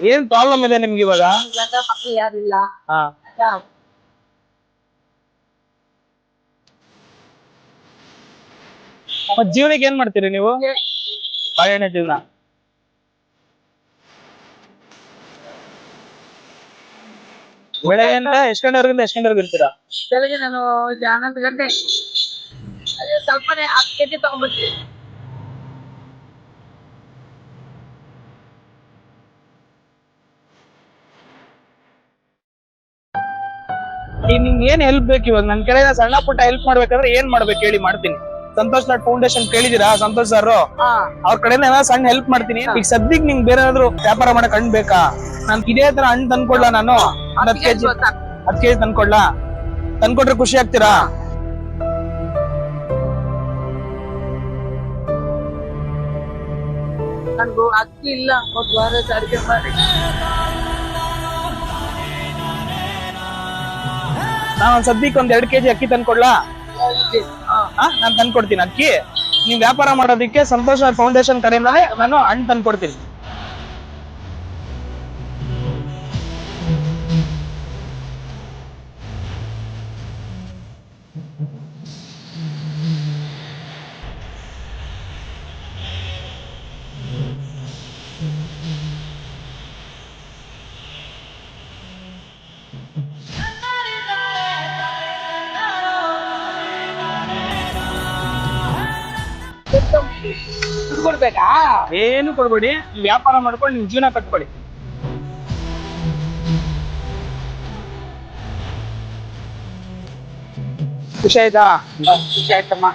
ಏನ್ ಪ್ರಾಬ್ಲಮ್ ಇದೆ ನಿಮ್ಗೆ ಇವಾಗ? ಹಾ. ಯಾ- ಮತ್ ಜೀವನಕ್ಕೆ ಏನ್ ಮಾಡ್ತೀರಿ ನೀವು? ಬಾಳೆಹಣ್ಣೆ ಜೀವನ. ಬೆಳಗ್ಗೆಯಿಂದ ಎಷ್ಟ್ ಗಂಟೆವರೆಗಿಂದ ಎಷ್ಟ್ ಗಂಟೆವರೆಗೂ ಇರ್ತೀರಾ? ಬೆಳಗ್ಗೆ ನಾನು ಹನ್ನೊಂದು ಗಂಟೆ. ಅದೇ ಸ್ವಲ್ಪನೇ ಹತ್ತು ಕೆಜಿ ತಗೊಂಡ್ಬಿಡ್ತೀನಿ ಈಗ ನಿಮ್ಗೆ ಏನ್ ಹೆಲ್ಪ್ ಬೇಕು ಇವಾಗ? ನನ್ ಕಡೆ ಸಣ್ಣ ಪುಟ್ಟ ಹೆಲ್ಪ್ ಮಾಡ್ಬೇಕಂದ್ರೆ ಏನ್ ಮಾಡ್ಬೇಕು ಹೇಳಿ ಮಾಡ್ತೀನಿ. ಸಂತೋಷ್ ನಾಟ್ ಫೌಂಡೇಶನ್ ಕೇಳಿದಿರಾ ಸಂತೋಷ್ ಸರ್ ಅವ್ರ ಕಡೆಯಿಂದ ಏನಾದ್ರು ಸಣ್ಣ ಹೆಲ್ಪ್ ಮಾಡ್ತೀನಿ. ಈಗ ಸದ್ಯಕ್ಕೆ ನಿಂಗೆ ಬೇರೆ ಏನಾದ್ರು ವ್ಯಾಪಾರ ಮಾಡಕ್ ಹಣ್ಣು ಬೇಕಾ? ನಾನ್ ಇದೇ ತರ ಹಣ್ಣು ತಂದ್ಕೊಡ್ಲಾ ನಾನು? ಹತ್ತು ಕೆಜಿ ಹತ್ತು ಕೆಜಿ ತಂದ್ಕೊಡ್ಲಾ? ತಂದ್ಕೊಟ್ರೆ ಖುಷಿ ಆಗ್ತೀರಾ? ನನ್ಗೂ ಅಕ್ಕಿ ಇಲ್ಲ ಒಂದು ವಾರ ಮಾಡಿ. ನಾನ್ ಒಂದ್ ಸದ್ಯಕ್ಕೆ ಒಂದ್ ಎರಡ್ ಕೆಜಿ ಅಕ್ಕಿ ತಂದ್ಕೊಡ್ಲಾ? ನಾನ್ ತಂದ್ಕೊಡ್ತೀನಿ ಅಕ್ಕಿ. ನೀವ್ ವ್ಯಾಪಾರ ಮಾಡೋದಕ್ಕೆ ಸಂತೋಷ ಫೌಂಡೇಶನ್ ಕಡೆಯಿಂದ ನಾನು ಹಣ್ಣು ತಂದ್ಕೊಡ್ತೀನಿ. ದುಡ್ಡು ಕೊಡ್ಬೇಕಾ? ಏನು ಕೊಡ್ಬೇಡಿ ವ್ಯಾಪಾರ ಮಾಡ್ಕೊಂಡು ನಿಮ್ ಜೀವನ ಕಟ್ಕೊಳ್ಳಿ. ಖುಷಿ ಆಯ್ತಾ? ಖುಷಿ ಆಯ್ತಮ್ಮ.